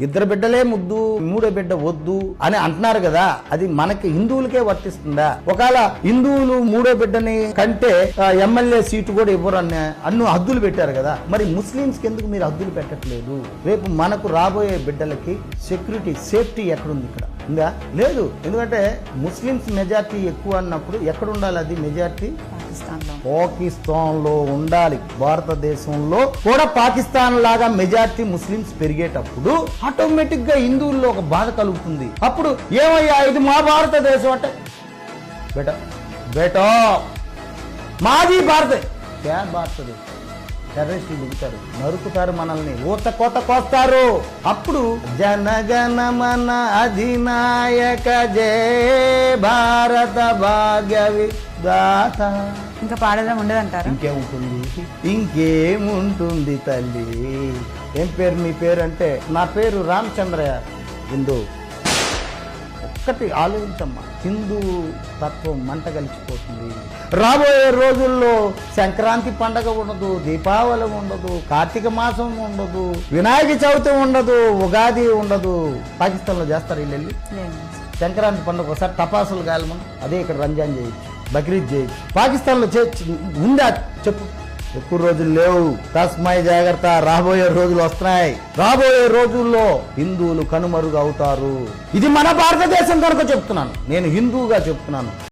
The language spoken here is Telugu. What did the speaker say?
ఇద్దరు బిడ్డలే ముద్దు మూడో బిడ్డ వద్దు అని అంటున్నారు కదా అది మనకి హిందువులకే వర్తిస్తుందా? ఒకవేళ హిందువులు మూడో బిడ్డని కంటే ఎమ్మెల్యే సీటు కూడా ఇవ్వరు అన్న అన్ను హద్దులు పెట్టారు కదా మరి ముస్లింస్కి ఎందుకు మీరు హద్దులు పెట్టట్లేదు? రేపు మనకు రాబోయే బిడ్డలకి సెక్యూరిటీ సేఫ్టీ ఎక్కడుంది ఇక్కడ? ఉందా? లేదు. ఎందుకంటే ముస్లిమ్స్ మెజార్టీ ఎక్కువ అన్నప్పుడు ఎక్కడ ఉండాలి అది మెజార్టీ? పాకిస్తాన్లో. పాకిస్తాన్లో ఉండాలి. భారతదేశంలో కూడా పాకిస్తాన్ లాగా మెజార్టీ ముస్లిమ్స్ పెరిగేటప్పుడు ఆటోమేటిక్గా హిందువుల్లో ఒక బాధ కలుగుతుంది. అప్పుడు ఏమయ్యా ఇది మా భారతదేశం అంటే? బేటా బేటా. మాది భారత క్యా భారతదేశం? టెర్రరిస్టులు దిగుతారు. నరుకుతారు మనల్ని. ఊత కోత కోస్తారు. అప్పుడు జనగణ మన అధినాయక జయ భారత భాగ్య విధాత ఇంకా పాడడం ఉండదంటారా? ఇంకేముంటుంది? ఇంకేముంటుంది తల్లి? ఏం పేరు మీ పేరు అంటే నా పేరు రామచంద్రయ్య. హిందూ ఒక్కటి ఆలోచించమ్మా. హిందూ తత్వం మంట కలిసిపోతుంది. రాబోయే రోజుల్లో సంక్రాంతి పండగ ఉండదు దీపావళి ఉండదు కార్తీక మాసం ఉండదు వినాయక చవితి ఉండదు ఉగాది ఉండదు. పాకిస్తాన్లో చేస్తారు వీళ్ళు సంక్రాంతి పండుగ ఒకసారి టపాసులు కాలమని అదే ఇక్కడ రంజాన్ చేయొచ్చు బక్రీద్ చేయొచ్చు. పాకిస్తాన్లో చేయొచ్చు. ఉందా? చెప్పు. ఎక్కువ రోజులు లేవు. తస్మై జాగ్రత్త. రాబోయే రోజులు వస్తున్నాయి. రాబోయే రోజుల్లో హిందువులు కనుమరుగు అవుతారు. ఇది మన భారతదేశం కనుక చెప్తున్నాను. నేను హిందువుగా చెప్తున్నాను.